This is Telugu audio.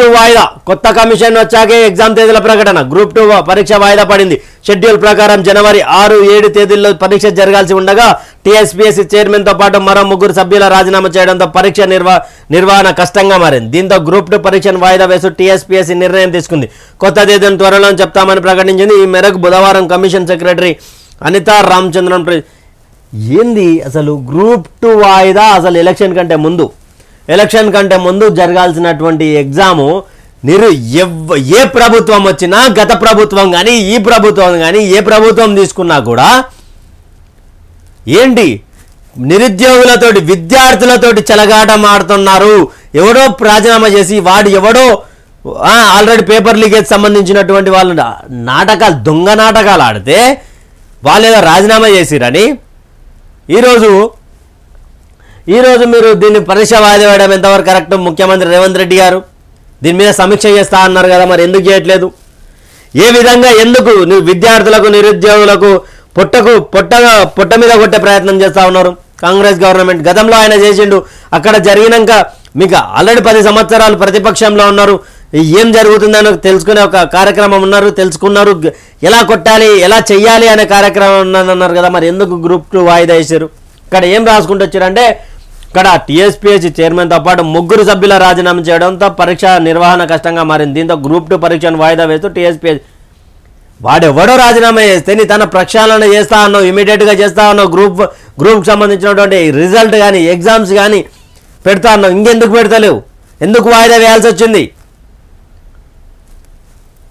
టూ వాయిదా. కొత్త కమిషన్ వచ్చాకే ఎగ్జామ్ తేదీల ప్రకటన. గ్రూప్ టూ పరీక్ష వాయిదా పడింది. షెడ్యూల్ ప్రకారం జనవరి ఆరు ఏడు తేదీల్లో పరీక్ష జరగాల్సి ఉండగా టీఎస్పీఎస్సీ చైర్మన్తో పాటు మరో ముగ్గురు సభ్యుల రాజీనామా చేయడంతో పరీక్ష నిర్వా నిర్వహణ కష్టంగా మారింది. దీంతో గ్రూప్ టూ పరీక్షను వాయిదా వేస్తూ టీఎస్పీఎస్సీ నిర్ణయం తీసుకుంది. కొత్త తేదీని త్వరలో చెప్తామని ప్రకటించింది. ఈ మేరకు బుధవారం కమిషన్ సెక్రటరీ అనితా రామచంద్రన్ ఏంది అసలు గ్రూప్ టూ వాయిదా? అసలు ఎలక్షన్ కంటే ముందు ఎలక్షన్ కంటే ముందు జరగాల్సినటువంటి ఎగ్జాము నిరు ఎవ్ ఏ ప్రభుత్వం వచ్చినా గత ప్రభుత్వం కానీ ఈ ప్రభుత్వం కానీ ఏ ప్రభుత్వం తీసుకున్నా కూడా ఏంటి? నిరుద్యోగులతోటి విద్యార్థులతోటి చెలగాటం ఆడుతున్నారు. ఎవడో రాజీనామా చేసి వాడు ఎవడో ఆల్రెడీ పేపర్ లీకేజ్ సంబంధించినటువంటి వాళ్ళు నాటకాలు దొంగ నాటకాలు ఆడితే వాళ్ళు ఏదో రాజీనామా చేసిరని ఈరోజు ఈరోజు మీరు దీన్ని పరీక్ష వాయిదా వేయడం ఎంతవరకు కరెక్ట్? ముఖ్యమంత్రి రేవంత్ రెడ్డి గారు దీని మీద సమీక్ష చేస్తా అన్నారు కదా మరి ఎందుకు చేయట్లేదు? ఏ విధంగా ఎందుకు విద్యార్థులకు నిరుద్యోగులకు పొట్టకు పొట్టగా పొట్ట మీద కొట్టే ప్రయత్నం చేస్తా ఉన్నారు? కాంగ్రెస్ గవర్నమెంట్ గతంలో ఆయన చేసిండు అక్కడ జరిగినాక మీకు ఆల్రెడీ పది సంవత్సరాలు ప్రతిపక్షంలో ఉన్నారు. ఏం జరుగుతుందని తెలుసుకునే ఒక కార్యక్రమం ఉన్నారు తెలుసుకున్నారు. ఎలా కొట్టాలి ఎలా చెయ్యాలి అనే కార్యక్రమం ఉన్నది అన్నారు కదా మరి ఎందుకు గ్రూప్ టూ వాయిదా వేసారు ఇక్కడ ఏం రాసుకుంటూ వచ్చారంటే ఇక్కడ టీఎస్పీఎస్సీ చైర్మన్తో పాటు ముగ్గురు సభ్యుల రాజీనామా చేయడంతో పరీక్ష నిర్వహణ కష్టంగా మారింది. దీంతో గ్రూప్ టూ పరీక్షను వాయిదా వేస్తూ టీఎస్పీఎస్ వాడెవడో రాజీనామా చేస్తే నీ తన ప్రక్షాళన చేస్తా అన్నావు ఇమీడియట్గా చేస్తా అన్నావు గ్రూప్ గ్రూప్కి సంబంధించినటువంటి రిజల్ట్ కానీ ఎగ్జామ్స్ కానీ పెడతా అన్నావు. ఇంకెందుకు పెడతలేవు? ఎందుకు వాయిదా వేయాల్సి వచ్చింది?